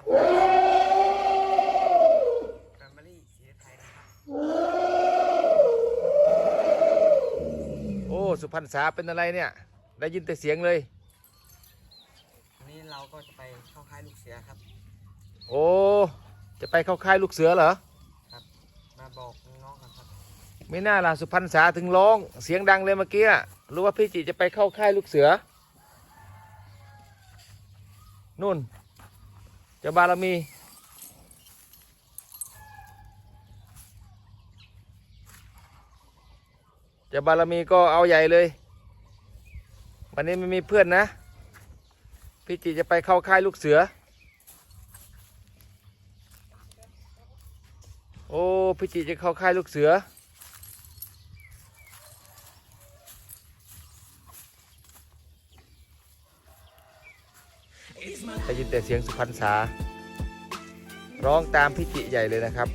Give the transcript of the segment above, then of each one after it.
ครับแฟมิลี่สีไทยนะครับโอ้ สุพรรณษาเป็นอะไรเนี่ย ได้ยินแต่เสียงเลย วันนี้เราก็จะไปเข้าค่ายลูกเสือครับ โอ้ จะไปเข้าค่ายลูกเสือเหรอมาบอกน้องๆกันครับ ไม่น่าล่ะสุพรรณษาถึงร้อง เสียงดังเลยเมื่อกี้อะรู้ว่าพี่จิจะไปเข้าค่ายลูกเสือ นู่น เจ้าบารมีเจ้าบารมีก็เอาใหญ่เลย วันนี้ไม่มีเพื่อนนะ พี่จิจะไปเข้าค่ายลูกเสือ โอ้พี่จิจะเข้าค่ายลูกเสือ ได้ยินแต่เสียงสุพรรณษา ร้องตามพิจิใหญ่เลยนะครับ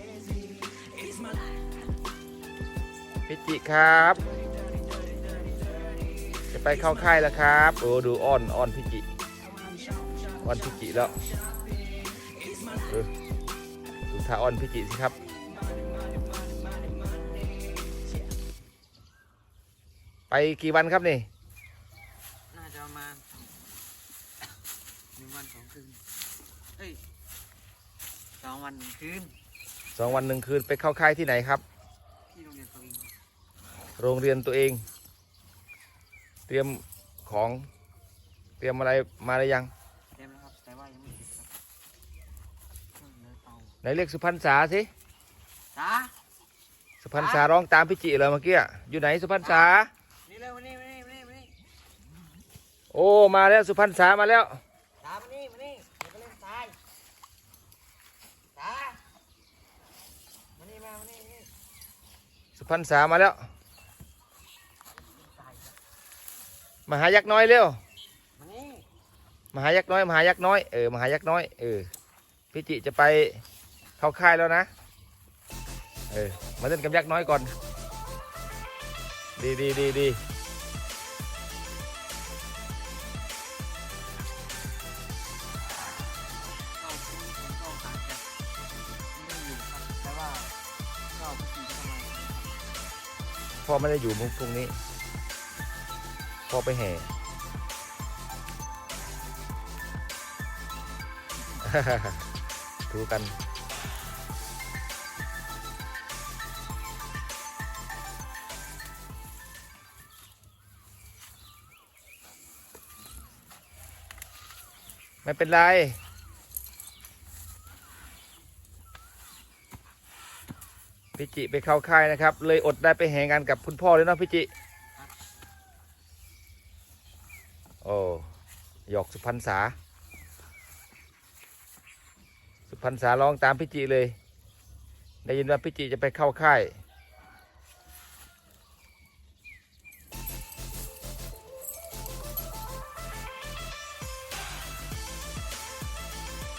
พิจิครับ จะไปเข้าค่ายแล้วครับโอ้ดูอ้อนอ้อนพิจิอ้อนพิจิแล้วเออดูท่าอ้อนพิจิสิครับไปกี่วันครับนี่ น่าจะประมาณ หนึ่งวันสองคืน เอ้ยสองวันหนึ่งคืน สองวันหนึ่งคืนไปเข้าค่ายที่ไหนครับ ที่โรงเรียนตัวเองครับโรงเรียนตัวเอง เตรียมของเตรียมอะไรมาหรือยัง เต็มแล้วครับ แต่ว่ายังไม่ติดครับเครื่องเนื้อเตาไหนเรียกสุพรรณษาสิจ้าสุพรรณษาร้องตามพิจิเลยเมื่อกี้อะอยู่ไหนสุพรรณษา นี่เร็วมานี่มานี่มานี่มานี่โอ้มาแล้วสุพรรณษามาแล้ว ตามมานี่มานี่เดี๋ยวไปเล่นทรายจ้ามานี่มามานี่มานี่ สุ พรรณษามาแล้ว มาหายักษ์น้อยเร็วมาหายักษ์น้อยมาหายักษ์น้อยเออมาหายักษ์น้อยเออพิจิจะไปเข้าค่ายแล้วนะเออมาเล่นกับยักษ์น้อยก่อน ดีดีดีดีก็คุณผมก็อาจจะไม่ได้อยู่ครับแต่ว่าก็พิธีก็ทำไม พ่อไม่ได้อยู่พรุ่งนี้พ่อไปแห่ถูกัน ไม่เป็นไร พี่จิไปเข้าค่ายนะครับ เลยอดได้ไปแห่งานกับคุณพ่อเลยเนาะพี่จิโอ้หยอกสุพรรณษา สุพรรณษาร้องตามพี่จิเลย ได้ยินว่าพี่จิจะไปเข้าค่าย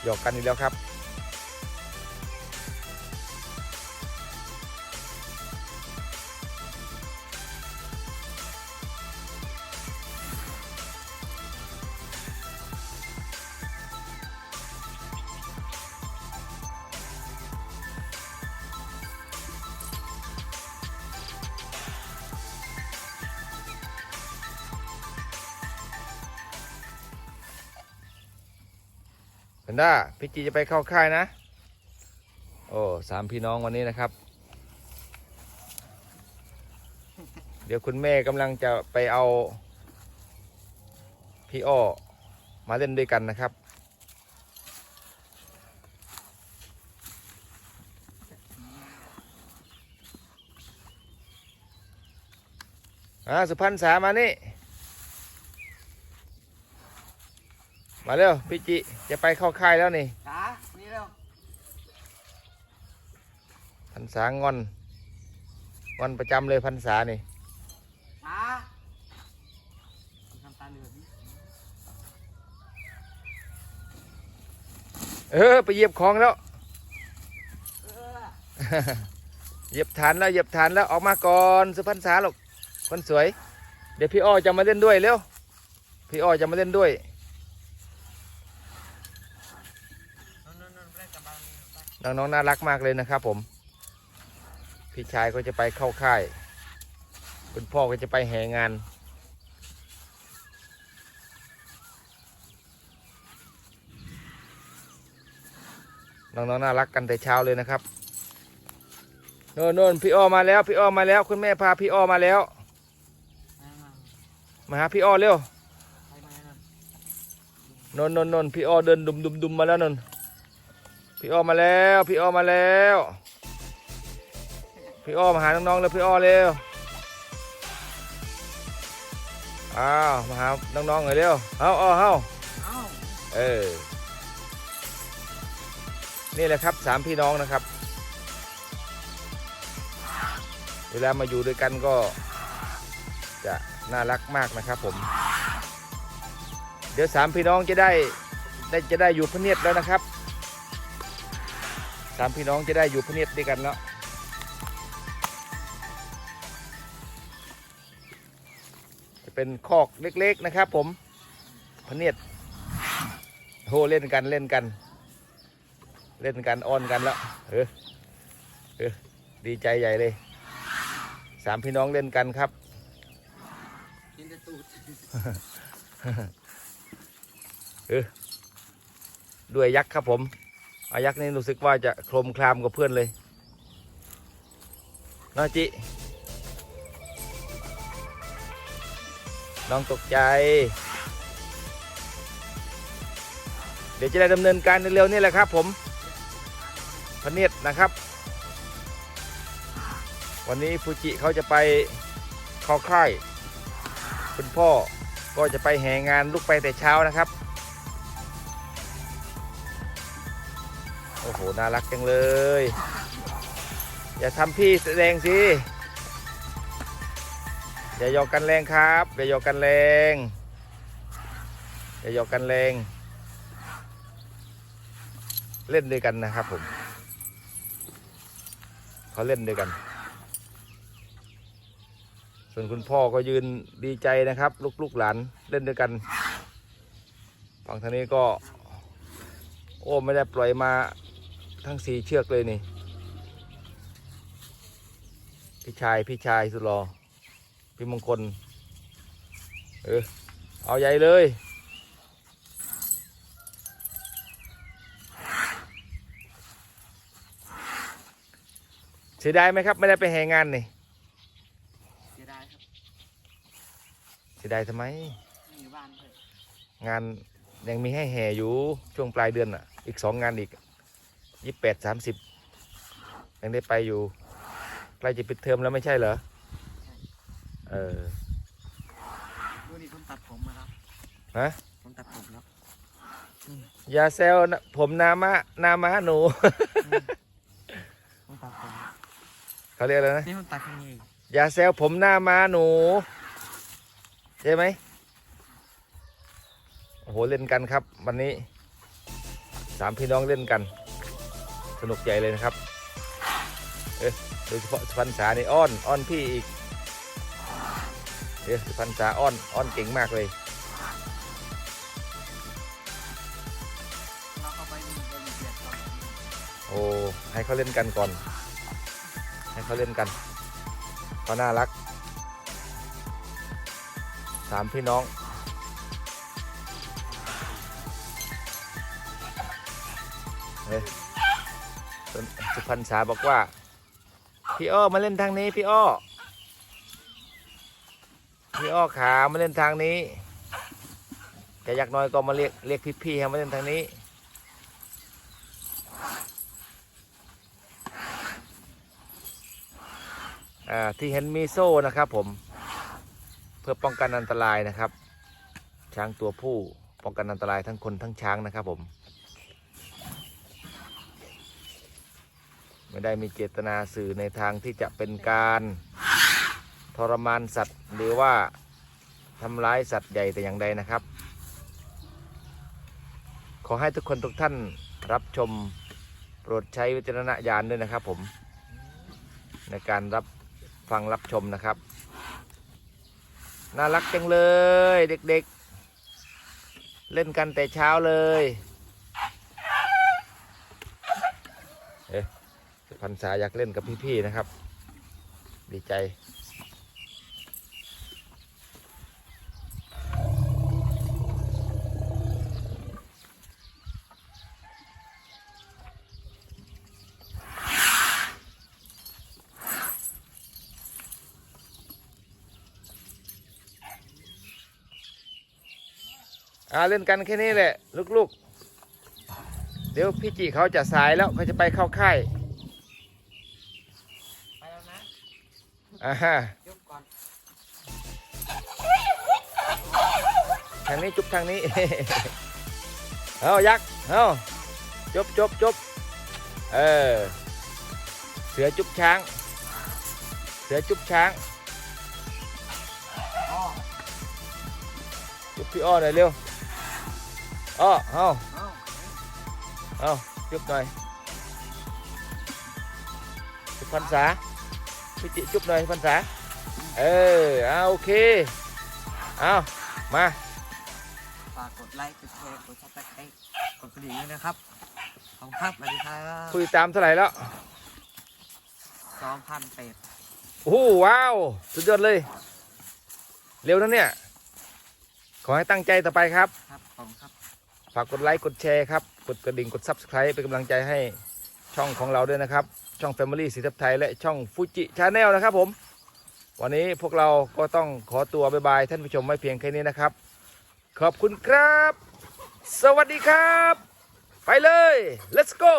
หยอกกันอีกแล้วครับ เพนด้าพี่จีจะไปเข้าค่ายนะ โอ้สามพี่น้องวันนี้นะครับ เดี๋ยวคุณแม่กำลังจะไปเอา พี่อ้อมาเล่นด้วยกันนะครับ อ่าสุพรรณษามานี่ มาเร็วพี่จิจะไปเข้าค่ายแล้วนี่จ้านี่เร็วพันษางอนงอนประจำเลยพันษานี่จ้าทำตาเหลือกนี่เออไปเหยียบของแล้ว เออเหยียบฐานแล้วเหยียบฐานแล้วออกมาก่อนสุพรรณษาหรอกคนสวย เดี๋ยวพี่อ้อจะมาเล่นด้วยเร็วพี่อ้อจะมาเล่นด้วย โน่น น้องๆน่ารักมากเลยนะครับ ผม พี่ชายก็จะไปเข้าค่าย คุณพ่อก็จะไปแห่งานน้องๆน่ารักกันแต่เช้าเลยนะครับโน่นโน่นพี่อ้อมาแล้ว พี่อ้อมาแล้ว คุณแม่พาพี่อ้อมาแล้ว มาหาพี่อ้อเร็วไปมานั่นนนนนนพี่อ้อเดินดุมดุมดุมมาแล้วนน พี่อ้อมาแล้ว พี่อ้อมาแล้ว พี่อ้อมาหาน้องๆเลยพี่อ้อเร็วอ้าวมาหาน้องๆเลยเร็วเอาเอาเอาเอ้าเออนี่แหละครับสามพี่น้องนะครับ เวลามาอยู่ด้วยกันก็ จะน่ารักมากนะครับผม เดี๋ยวสามพี่น้องจะได้ได้จะได้อยู่พระเนียดแล้วนะครับ สามพี่น้องจะได้อยู่พเนียดด้วยกันแล้วจะเป็นคอกเล็กๆนะครับ ผมพเนียดโหเล่นกันเล่นกัน เล่นกันอ้อนกันแล้วเออเออดีใจใหญ่เลยสามพี่น้องเล่นกันครับกินแต่ตูดด้วยยักษ์ครับผม อายักษ์นี่รู้สึกว่าจะโครมคลามกับเพื่อนเลยน้องจิ น้องตกใจ เดี๋ยวจะได้ดำเนินการเร็วๆนี่แหละครับผมพเนียดนะครับ วันนี้ฟูจิเขาจะไปเข้าค่ายคุณพ่อก็จะไปแห่งานลูกไปแต่เช้านะครับ โอ้โห น่ารักจังเลย อย่าทำพี่แสดงสิ อย่าหยอกกันแรงครับ อย่าหยอกกันแรง อย่าหยอกกันแรง เล่นด้วยกันนะครับผม เขาเล่นด้วยกัน ส่วนคุณพ่อก็ยืนดีใจนะครับ ลูกๆหลานเล่นด้วยกัน ฝั่งทางนี้ก็โอ้ไม่ได้ปล่อยมา ทั้งสี่เชือกเลยนี่ พี่ชายพี่ชายสุดหรอ พี่มงคล เออ เอาใหญ่เลยเสียดายไหมครับ ไม่ได้ไปแห่งานนี่เสียดายครับเสียดายทำไมไม่อยู่บ้านเลยงานยังมีให้แห่อยู่ช่วงปลายเดือนอะ อีกสองงานอีก ยี่แปดสามสิบยังได้ไปอยู่ใกล้จะปิดเทอมแล้วไม่ใช่เหรอเออดูนี่ผมตัดผมมาแล้วฮะผมตัดผมแล้วอย่าแซวนะผมนามะนามะหนู ผมตัดผมเขาเรียกอะไรนะนี่ผมตัดแค่นี้เองอย่าแซวผมหน้าม้าหนูใช่ไหมโอ้โหเล่นกันครับ วันนี้สามพี่น้องเล่นกัน สนุกใหญ่เลยนะครับ เอ๊ะโดยเฉพาะสุพรรณษานี่อ้อนอ้อนพี่อีก เอ๊ะสุพรรณษาอ้อนอ้อนเก่งมากเลยโอ้ให้เขาเล่นกันก่อน ให้เขาเล่นกันเขาน่ารักสามพี่น้องเฮ้ย สุพรรณษาบอกว่า พี่อ้อมาเล่นทางนี้ พี่อ้อ พี่อ้อขามาเล่นทางนี้แต่ยักน้อยก็มาเรียกเรียกพี่ๆให้มาเล่นทางนี้ ที่เห็นมีโซ่นะครับผมเพื่อป้องกันอันตรายนะครับ ช้างตัวผู้ป้องกันอันตรายทั้งคนทั้งช้างนะครับผม ไม่ได้มีเจตนาสื่อในทางที่จะเป็นการทรมานสัตว์หรือว่าทำร้ายสัตว์ใหญ่แต่อย่างใดนะครับ ขอให้ทุกคนทุกท่านรับชมโปรดใช้วิจารณญาณด้วยนะครับผม ในการรับฟังรับชมนะครับ น่ารักจังเลยเด็กๆเล่นกันแต่เช้าเลย พันษาอยากเล่นกับพี่ๆนะครับ ดีใจ อ่าเล่นกันแค่นี้แหละ ลูกๆ เดี๋ยวพี่จีเขาจะสายแล้วเขาจะไปเข้าค่าย ไปแล้วนะ อ่าฮะยกก่อนทางนี้จุบทางนี้ เอายักษ์เอาจบจบจบเออ เสือจุบช้าง เสือจุบช้างอ้อจุบพี่อ้อหน่อยเร็วอ้อเอาเอ้าเอาจุบหน่อยจุบพันษา พี่จิจุบหน่อยพันษาเออเอาโอเคเอามาฝากกดไลค์กดแชร์กดซับสไครต์กดกระดิ่งด้วยนะครับขอบคุณครับสวัสดีครับคุยตามเท่าไหร่แล้วสองพันแปดโอ้โหว้าวสุดยอดเลย เร็วนะเนี่ย ขอให้ตั้งใจต่อไปครับ ครับขอบคุณครับ ฝากกดไลค์กดแชร์ครับ กดกระดิ่งกด Subscribe เป็นกำลังใจให้ช่องของเราด้วยนะครับ ช่อง Family สีทับไทย และช่องฟูจิชาแนลนะครับผม วันนี้พวกเราก็ต้องขอตัวบ๊ายบายท่านผู้ชมไม่เพียงแค่นี้นะครับ ขอบคุณครับ สวัสดีครับ ไปเลย let's go